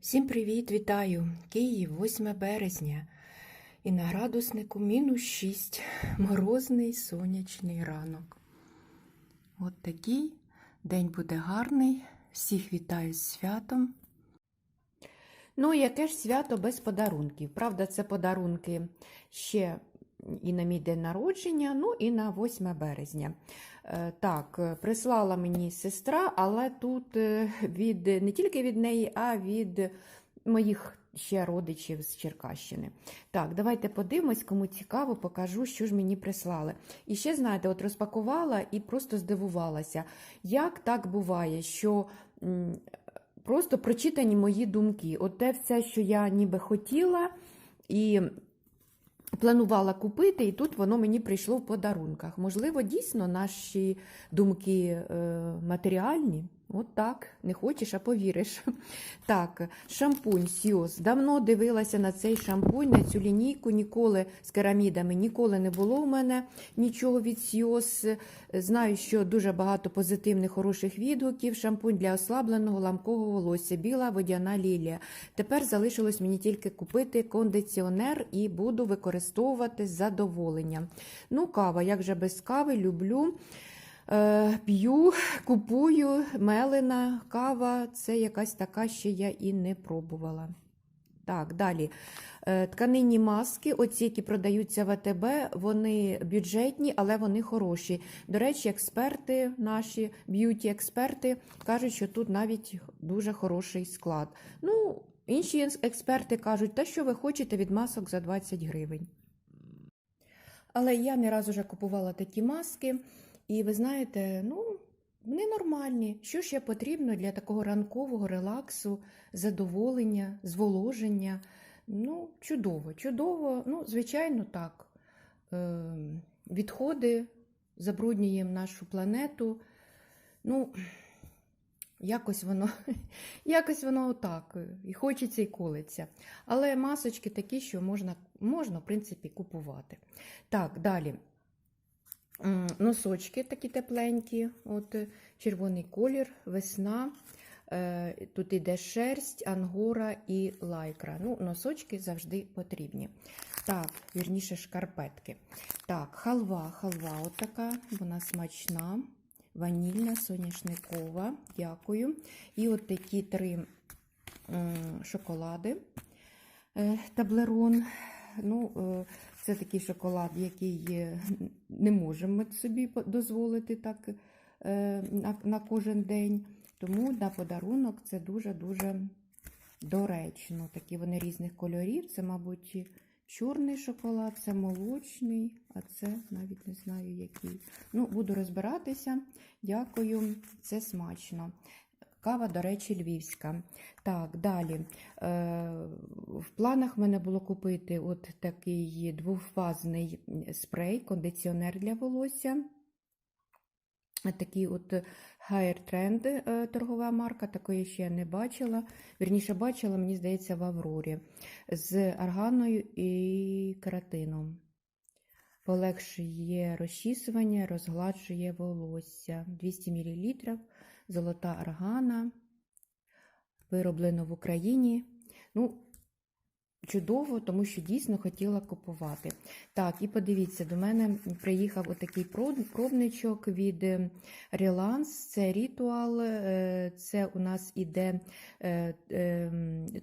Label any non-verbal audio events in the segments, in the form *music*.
Всім привіт, вітаю! Київ, 8 березня. І на градуснику мінус 6. *laughs* Морозний сонячний ранок. От такий день буде гарний. Всіх вітаю з святом. Ну, яке ж свято без подарунків? Правда, це подарунки ще і на мій день народження, ну і на 8 березня. Е, Так, е, прислала мені сестра, але тут е, від не тільки від неї, а від моїх ще родичів з Черкащини. Так, давайте подивимось, кому цікаво, покажу, що ж мені прислали. І ще, знаєте, от розпакувала і просто здивувалася, як так буває, що просто прочитані мої думки. От те все, що я ніби хотіла, і планувала купити, і тут воно мені прийшло в подарунках. Можливо, дійсно наші думки е, матеріальні. От так, не хочеш, а повіриш. *laughs* Так, шампунь Сіос. Давно дивилася на цей шампунь, на цю лінійку. Ніколи з керамідами ніколи не було у мене нічого від Сіос. Знаю, що дуже багато позитивних, хороших відгуків. Шампунь для ослабленого ламкого волосся, біла водяна лілія. Тепер залишилось мені тільки купити кондиціонер і буду використовувати з задоволенням. Ну, кава, як же без кави, люблю. Е, П'ю, купую, мелена кава, це якась така, ще я і не пробувала. Так, далі. Е, Тканинні маски, оці, які продаються в АТБ, вони бюджетні, але вони хороші. До речі, експерти, наші б'юті-експерти кажуть, що тут навіть дуже хороший склад. Ну, інші експерти кажуть, та що ви хочете від масок за 20 гривень. Але я не раз уже купувала такі маски. І ви знаєте, ну, вони нормальні. Що ще потрібно для такого ранкового релаксу, задоволення, зволоження? Ну, чудово, чудово. Ну, звичайно, так. Е, Відходи забруднюємо нашу планету. Ну, якось воно, *laughs* якось воно отак. І хочеться і колиться. Але масочки такі, що можна, можна в принципі, купувати. Так, далі. Носочки такі тепленькі, от е, червоний колір, весна. Е, Тут іде шерсть, ангора і лайкра. Ну, носочки завжди потрібні. Так, вірніше шкарпетки. Так, халва, халва отака, вона смачна, ванільна, соняшникова. Дякую. І от такі три шоколади. Е, Таблерон. Ну, це такий шоколад, який не можемо собі дозволити так е, на кожен день. Тому на подарунок це дуже-дуже доречно. Такі вони різних кольорів. Це, мабуть, чорний шоколад, це молочний, а це навіть не знаю який. Ну, буду розбиратися. Дякую, це смачно. Кава, до речі, львівська. Так, далі. Е, в планах в мене було купити от такий двофазний спрей, кондиціонер для волосся. Такий от Hair Trend е, торгова марка, такої ще я не бачила. Вірніше бачила, мені здається, в Аврорі з арганою і кератином. Полегшує розчісування, розгладжує волосся. 200 мл, золота аргана, вироблено в Україні. Ну, чудово, тому що дійсно хотіла купувати. Так, і подивіться, до мене приїхав отакий пробничок від е, Relance. Це ритуал, е, це у нас іде е,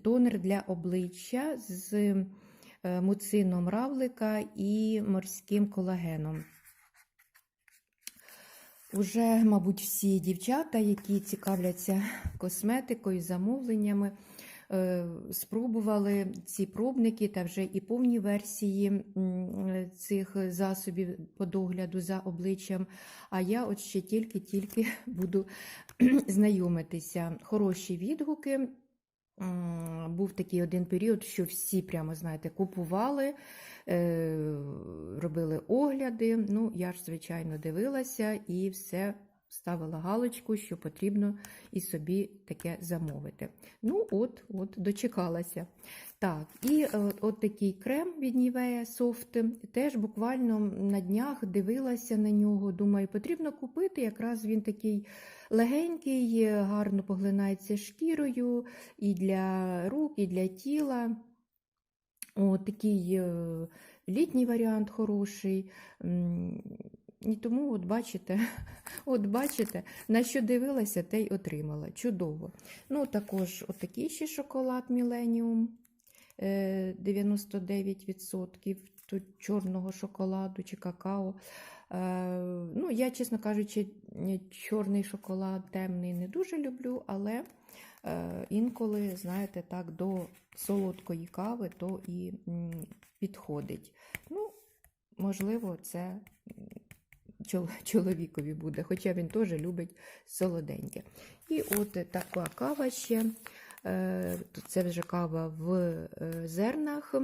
тонер для обличчя з муцином равлика і морським колагеном. Уже, мабуть, всі дівчата, які цікавляться косметикою, замовленнями, е, спробували ці пробники та вже і повні версії цих засобів по догляду за обличчям. А я от ще тільки-тільки *laughs* буду *clears throat* знайомитися. Хороші відгуки. Був такий один період, що всі прямо, знаєте, купували, е, робили огляди. Ну, я ж, звичайно, дивилася і все ставила галочку, що потрібно і собі таке замовити. Ну, от, от, дочекалася. Так, і е, от, от такий крем від Nivea Soft. Теж буквально на днях дивилася на нього. Думаю, потрібно купити. Якраз він такий легенький, гарно поглинається шкірою і для рук, і для тіла. О, такий е, літній варіант хороший. І тому, от бачите, *laughs* от бачите, на що дивилася, те й отримала. Чудово. Ну, також отакий ще шоколад е, 99% тут чорного шоколаду чи какао. Е, Ну, я, чесно кажучи, чорний шоколад темний не дуже люблю, але е, інколи, знаєте, так, до солодкої кави то і підходить. Ну, можливо, це *laughs* чоловікові буде, хоча він теж любить солоденьке. І от така кава ще. Е, Це вже кава в е, зернах.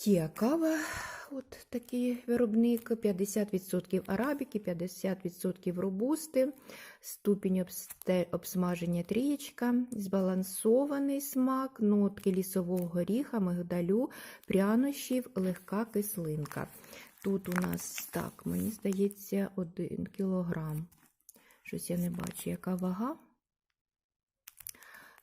Тія кава, от такий виробник, 50% арабіки, 50% робусти, ступінь обсмаження трієчка, збалансований смак, нотки лісового горіха, мигдалю, прянощів, легка кислинка. Тут у нас, так, мені здається, 1 кілограм. Щось я не бачу, яка вага.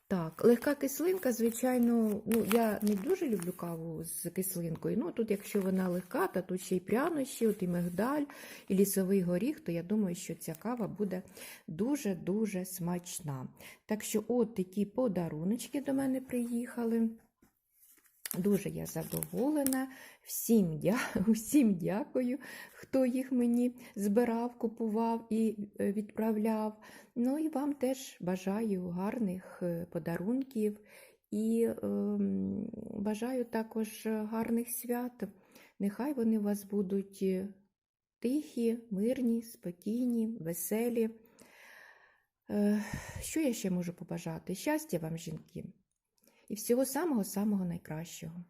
Так, легка кислинка, звичайно, ну я не дуже люблю каву з кислинкою. Ну тут, якщо вона легка, то тут ще й прянощі, от і мигдаль, і лісовий горіх, то я думаю, що ця кава буде дуже-дуже смачна. Так що, от такі подаруночки до мене приїхали. Дуже я задоволена. Всім, дя... *laughs* Всім дякую, хто їх мені збирав, купував і е, відправляв. Ну і вам теж бажаю гарних е, подарунків і ем, бажаю також гарних свят. Нехай вони у вас будуть е, тихі, мирні, спокійні, веселі. Е, Що я ще можу побажати? Щастя вам, жінки! І всього самого-самого найкращого.